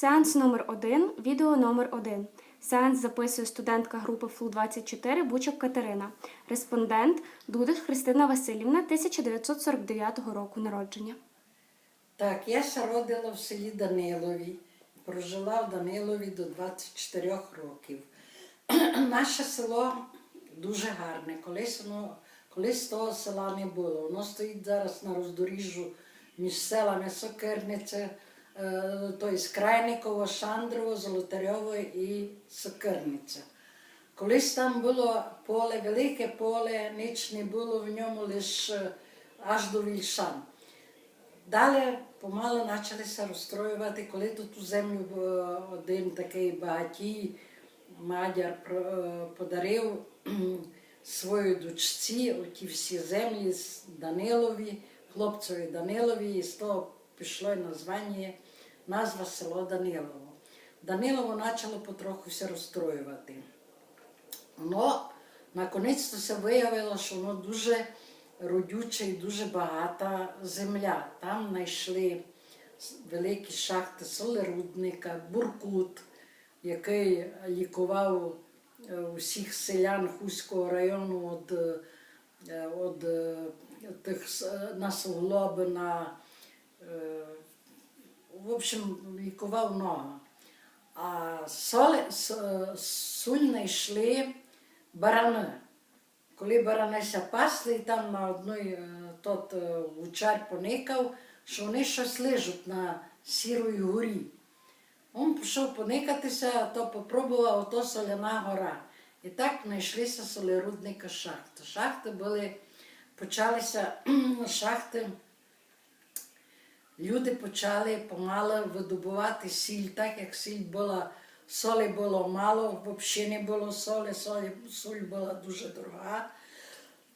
Сеанс номер 1 відео номер 1 Сеанс записує студентка групи ФЛУ-24 Бучок Катерина. Респондент Дудиш Христина Васильівна 1949 року народження. Так, я ся родила в селі Данилові, прожила в Данилові до 24 років. Наше село дуже гарне. Колись, воно, колись того села не було. Воно стоїть зараз на роздоріжжю між селами Сокирниця, е, тобто Крайниково, Шандрово, Золотарьово і Сокирниця. Колись там було поле, велике поле, ніч не було в ньому лише аж до Вільшан. Далі помало почалися розстроювати, коли тут у землю е, один такий багатій мадяр е, подарив своїй дочці оті всі землі Данилові, хлопцеві Данилові, і з того пішло названня, назва село Данилово. Данилово почало потроху все розстроювати. Воно наконець все виявило, що воно дуже родюча і дуже багата земля. Там знайшли великі шахти солерудника, буркут, який лікував е, усіх селян Хуського району від, е, від е, тих на суглоби, на в общем, лікував нога. А соле, с- суль знайшли барани. Коли баранися пасли, там на одної е, тот е, поникав, що вони щось лежать на сірої горі. Він пішов поникатися, то попробував ото соляна гора. І так знайшлися солерудника шахти. Шахти були, почалися шахти. Люди почали помало видобувати сіль, так як сіль була, солі було мало, взагалі не було солі, солі, соль була дуже дорога.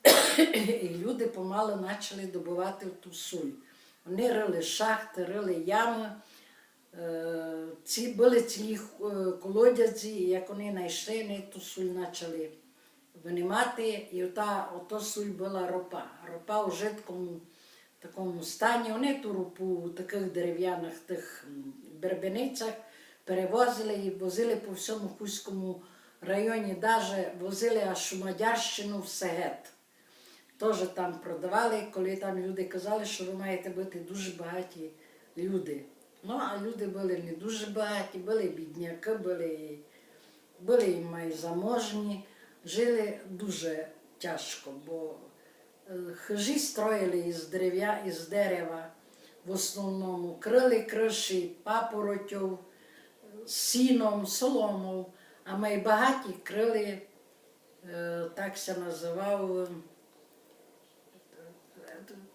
І люди помало почали добувати ту соль. Вони рили шахти, рили ями. Е, Ці були цілі е, колодязі, як вони знайшли, вони ту соль почали винімати, і ота, ото соль була ропа. Ропа у жидкому такому стані. Вони ту ропу у таких дерев'яних тих бербеницях перевозили і возили по всьому Хуському районі, навіть возили аж у Мадярщину в Сегет. Теж там продавали, коли там люди казали, що ви маєте бути дуже багаті люди. Ну, а люди були не дуже багаті, були бідняки, були, були і майзаможні, жили дуже тяжко, бо хижі строїли із, дерев'я, із дерева, в основному крили криші, папоротів, сіном, соломою, а майбагаті крили, е, так се називав. е,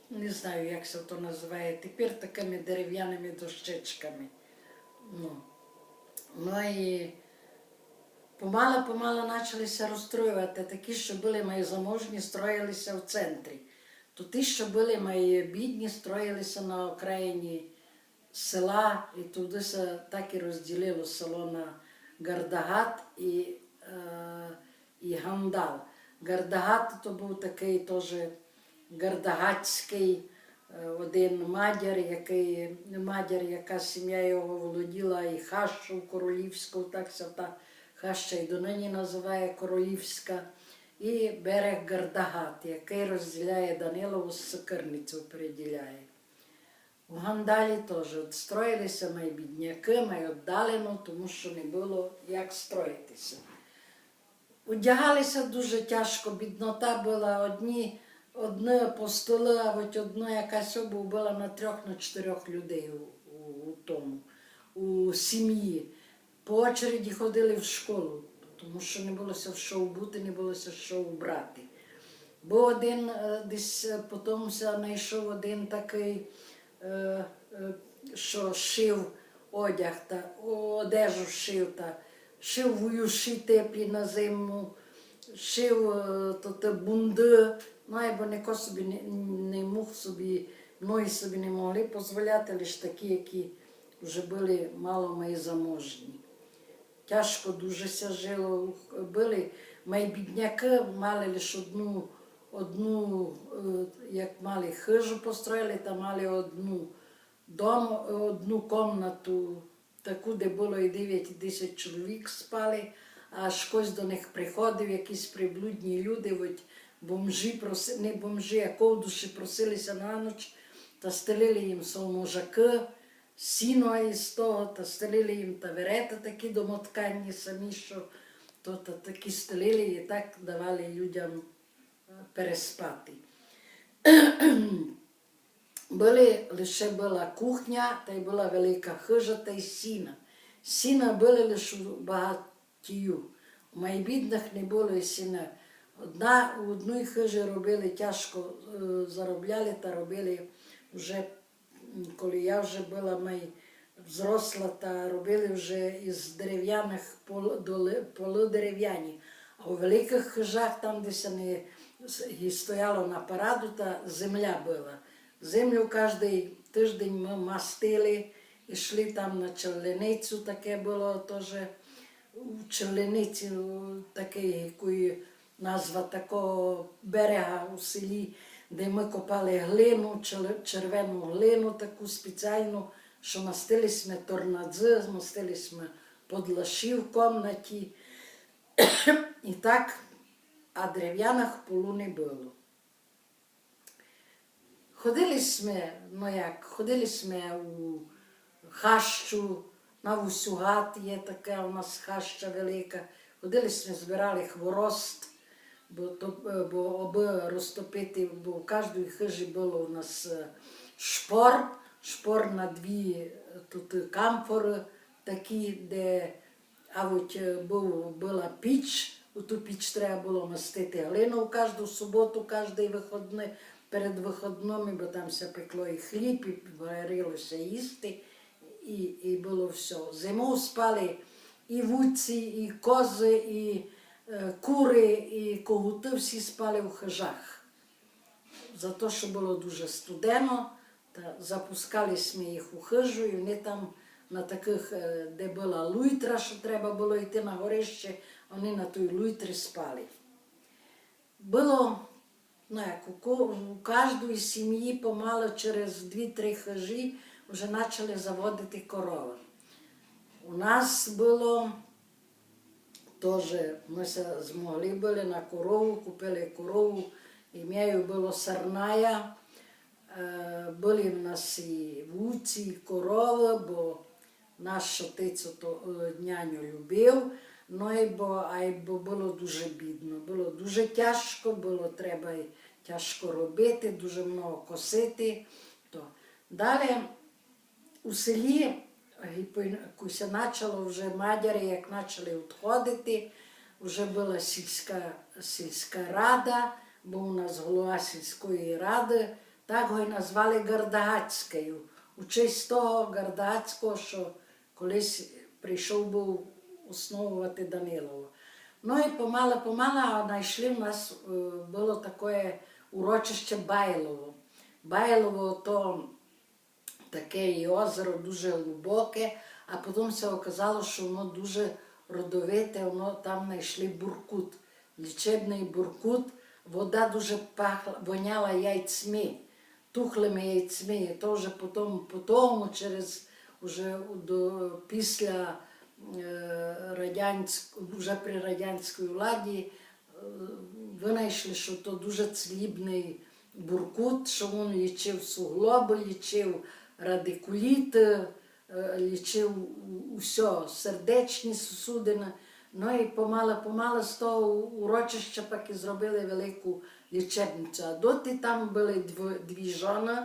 не знаю, як це то називає, тепер такими дерев'яними дощечками. Ну, ну помало-помало почалися розстроювати. Такі, що були мої заможні, строїлися в центрі. То ті, що були мої бідні, строїлися на окраїні села, і туди так і розділило село на Гардагат і, е, і Гандал. Гардагат то був такий теж Гардагатський е, один мадяр, який мадяр, яка сім'я його володіла, і хащу королівську, так та хаща і донині називає королівська, і берег Гардагат, який розділяє Данилову з Сокирницю переділяє. В Гандалі теж от строїлися мої бідняки, віддалено, тому що не було як строїтися. Одягалися дуже тяжко, біднота була одні, одне по а от одна якась обув була на трьох, на чотирьох людей у, у, у тому, у сім'ї. По очереді ходили в школу, тому що не булося в що вбути, не булося що вбрати. Бо один е, десь е, потім знайшов один такий, е, що шив одяг та одежу шив та шив вуюші теплі на зиму, шив то бунди, ну або ніхто собі не мог собі, многі собі не могли дозволяти, лише такі, які вже були мало мої заможні. Тяжко дуже ся жило. Були мої бідняки, мали лише одну, одну е, як мали хижу построїли, та мали одну дом, одну комнату таку, де було і 9 і 10 чоловік спали, аж хтось до них приходив, якісь приблудні люди, бомжі проси, не бомжі, а ковдуші просилися на ніч, та стелили їм соломожаки, сіно із того, та стелили їм таверети такі домоткані самі, що то, та такі стелили і так давали людям е, переспати. Були, лише була кухня, та й була велика хижа та й сіна. Сіна були лише багатію. У майбідних не було і сіна. Одна, у одній хижі робили тяжко, е, заробляли та робили вже, коли я вже була май взросла, та робили вже із дерев'яних полудерев'яні. А у великих хижах, там, де се не с- і стояло на параду, та земля була. Землю кожен тиждень ми мастили, йшли там на черленицю, таке було теж у черлениці, такий, якої назва такого берега у селі, де ми копали глину, чер- червону глину таку спеціальну, що мастили ми торнадзи, мастили ми подлаші в кімнаті. І так, а дерев'яних полу не було. Ходили ми, ну як, ходили ми у хащу, на Вусюгат є така у нас хаща велика. Ходили ми, збирали хворост, бо, то, е, бо аби розтопити, бо в кожній хижі було у нас е, шпор, шпор на дві е, тут камфори такі, де а от був, була піч, у ту піч треба було мастити глину кожну суботу, кожний виходний, перед виходними, бо там все пекло і хліб, і варилося їсти, і, і було все. Зиму спали і вуці, і кози, і кури, і когути всі спали в хижах. За те, що було дуже студено, та запускали ми їх у хижу, і вони там на таких, е, де була луйтра, що треба було йти на горище, вони на той луйтрі спали. Було, ну як, у, ко- у кожної сім'ї помало через дві-три хижі вже почали заводити корови. У нас було ми се змогли були на корову, купили корову, ім'яю було. Е, Були в нас і вуці, і корови, бо наш е, няню любив. Ну і бо, а й бо було дуже бідно, було дуже тяжко, було треба тяжко робити, дуже много косити. То. Далі у селі якось почало вже мадяри, як почали відходити, вже була сільська, сільська рада, був у нас голова сільської ради, так його й назвали Гардагацькою. У честь того Гардагацького, що колись прийшов був основувати Данилово. Ну і помало, помало знайшли в нас е, було таке урочище Байлово. Байлово то таке і озеро дуже глибоке, а потім все оказало, що воно дуже родовите, воно там знайшли буркут, лічебний буркут, вода дуже пахла, воняла яйцями, тухлими яйцями. І то вже потім, потім через уже до, після е, радянськ, вже при радянській владі е, винайшли, що то дуже цлібний буркут, що він лічив суглоби, лічив радикуліт, е, лічив усе, сердечні сусудини. Ну і помало-помало з того урочища поки зробили велику лічебницю. А доти там були дв- дві жони,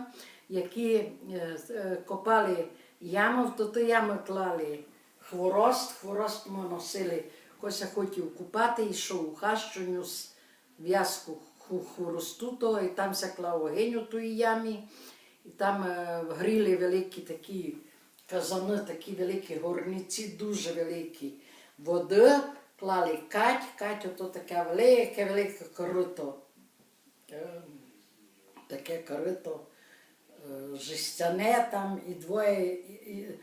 які е, е, копали яму, в ту яму клали хворост, хворост ми носили, хтось хотів купати, йшов у хащу, з в'язку хворосту того, і там ся клав огонь у тій ямі, і там е, гріли великі такі казани, такі великі горниці, дуже великі води, клали кать, кать, ото таке велике, велике корито. Е, Таке корито е, жестяне там і двоє і, і,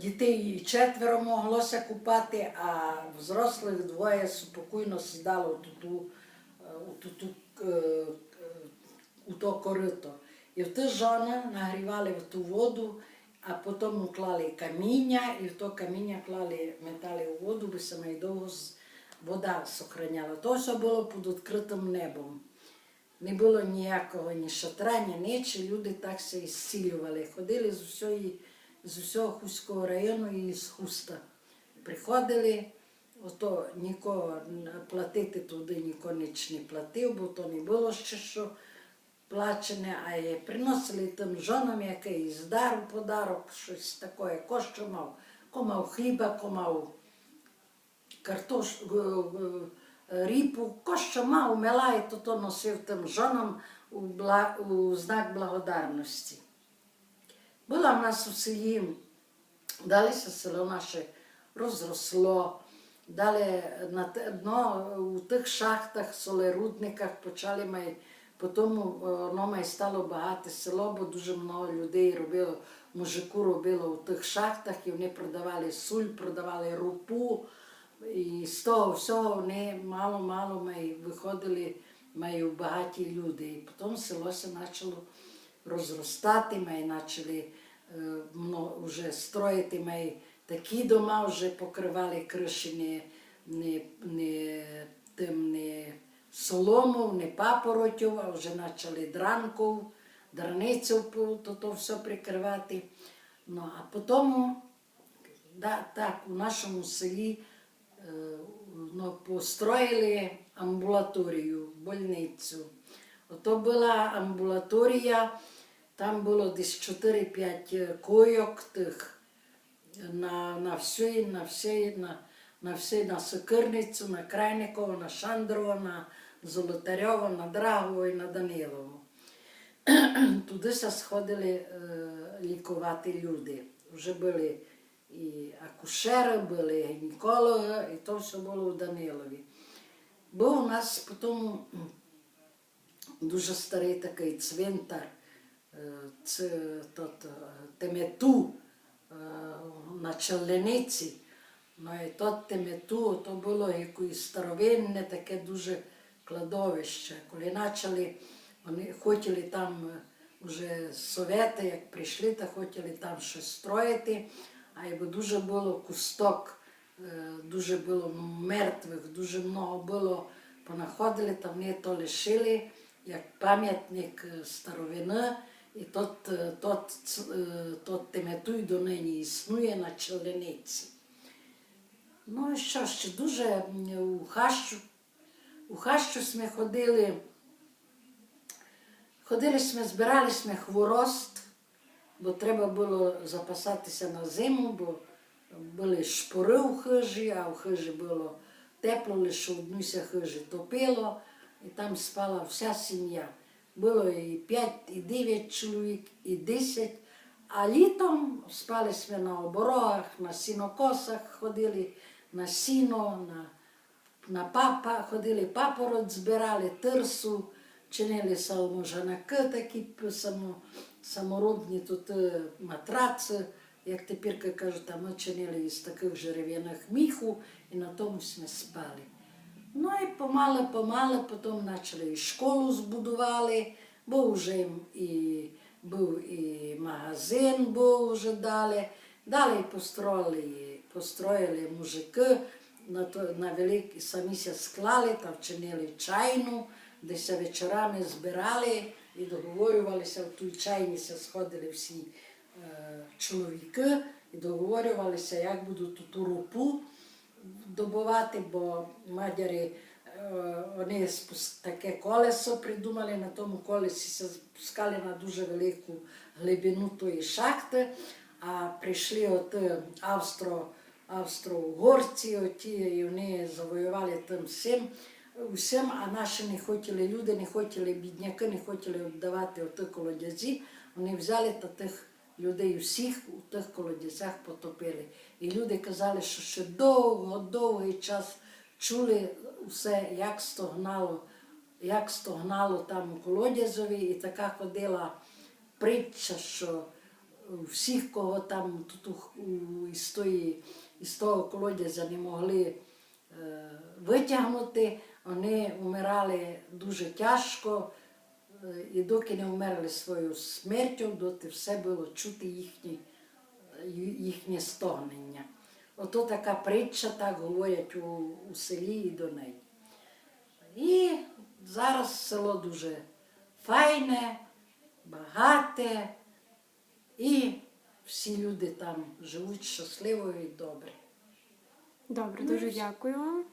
дітей і четверо моглося купати, а взрослих двоє спокійно сідало у ту, у ту, у то корито. І в ті жони нагрівали в ту воду, а потім клали каміння, і в то каміння клали метали у воду, би саме довго вода сохраняла. То все було під відкритим небом. Не було ніякого ні шатра, ні нічого, люди так се і зцілювали. Ходили з усієї, з усього Хуського району і з Хуста. Приходили, ото нікого платити туди ніхто не платив, бо то не було ще що плачене, а є приносили тим жонам якийсь дар у подарок, щось таке, ко що мав. Ко мав хліба, ко мав картош, г- г- ріпу, ко що мав, мела, і то, то носив тим жонам у, бла, у знак благодарності. Була в нас у селі, далі се село наше розросло, далі на те- дно у тих шахтах, солерудниках почали май, потім воно май стало багате село, бо дуже много людей робило, мужику робило у тих шахтах, і вони продавали суль, продавали рупу. І з того всього вони мало-мало виходили май багаті люди. І потім село се почало розростати, май почали е, вже строїти май такі дома, вже покривали криші не, не, не, тим не солому, не папоротю, а вже почали дранков, драницю то, то все прикривати. Ну, а потім да, так, у нашому селі е, ну, построїли амбулаторію, больницю. Ото була амбулаторія, там було десь 4-5 койок тих на, на всі, на всі, на, на всі, на Сокирницю, на Крайникова, на Шандрова, на Золотарьова, на Драгову і на Данилову. Туди се сходили е, лікувати люди. Вже були і акушери, були гінекологи, і то все було у Данилові. Був у нас потім дуже старий такий цвинтар, це тот, е, Темету е, на Челлениці. Ну і тот Темету, то було якесь старовинне таке дуже кладовище. Коли почали, вони хотіли там е, вже совєти, як прийшли, то хотіли там щось строїти, а якби дуже було кусток, е, дуже було мертвих, дуже много було, понаходили, там вони то лишили, як пам'ятник е, старовини, і тот, е, тот, е, тот Теметуй до нині існує на Челениці. Ну і що ще дуже у хащу, у хащу ми ходили. Ходили ми, збирали ми хворост, бо треба було запасатися на зиму, бо були шпори у хижі, а в хижі було тепло, лише однуся хижі топило, і там спала вся сім'я. Було і 5, і 9 чоловік, і 10. А літом спали ми на оборогах, на сінокосах, ходили на сіно, на на папа, ходили папороть, збирали тирсу, чинили салможанаки такі само, саморобні тут е, матраци, як тепер кажуть, ми чинили із таких жерев'яних міху і на тому ми спали. Ну і помалу, потім почали і школу збудували, бо вже і був і магазин, був вже далі. Далі построїли, построїли мужики, на, то, на великі самі се склали, там чинили чайну, де се вечорами збирали і договорювалися, в той чайні се сходили всі е, чоловіки і договорювалися, як будуть ту рупу добувати, бо мадяри вони таке колесо придумали, на тому колесі се спускали на дуже велику глибину тої шахти, а прийшли от австро, австро-угорці, оті, і вони завоювали тим всім, усім, а наші не хотіли люди, не хотіли бідняки, не хотіли віддавати оті колодязі, вони взяли та тих людей всіх у тих колодязях потопили. І люди казали, що ще довго, довгий час чули все, як стогнало, як стогнало там у колодязові, і така ходила притча, що всіх, кого там тут у- у- із, того колодязя не могли е, витягнути, вони вмирали дуже тяжко, е, і доки не вмерли свою смертю, доти все було чути їхній ї- їхнє стогнення. Ото така притча, так говорять у, у селі і до неї. І зараз село дуже файне, багате, і всі люди там живуть щасливо і добре. Добре, Ну, дуже і дякую вам.